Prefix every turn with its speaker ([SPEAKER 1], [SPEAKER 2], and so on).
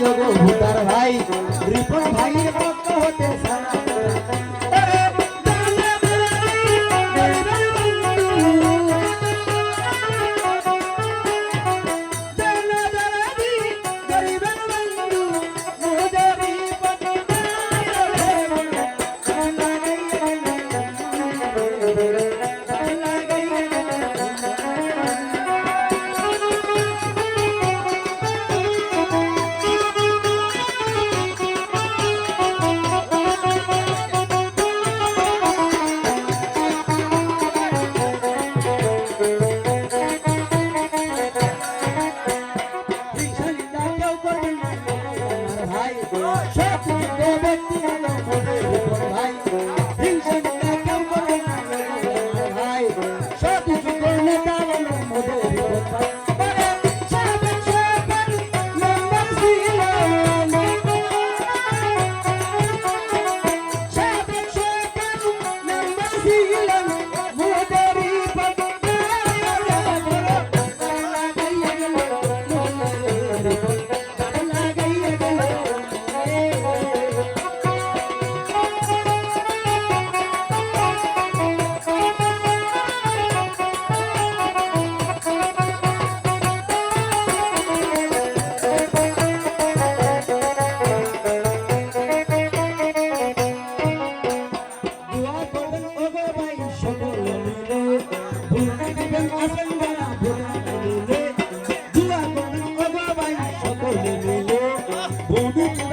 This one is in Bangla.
[SPEAKER 1] যোগ ভূতার ভাই রিপন ভাইয়ের Çekti gitti Boom, boom, boom.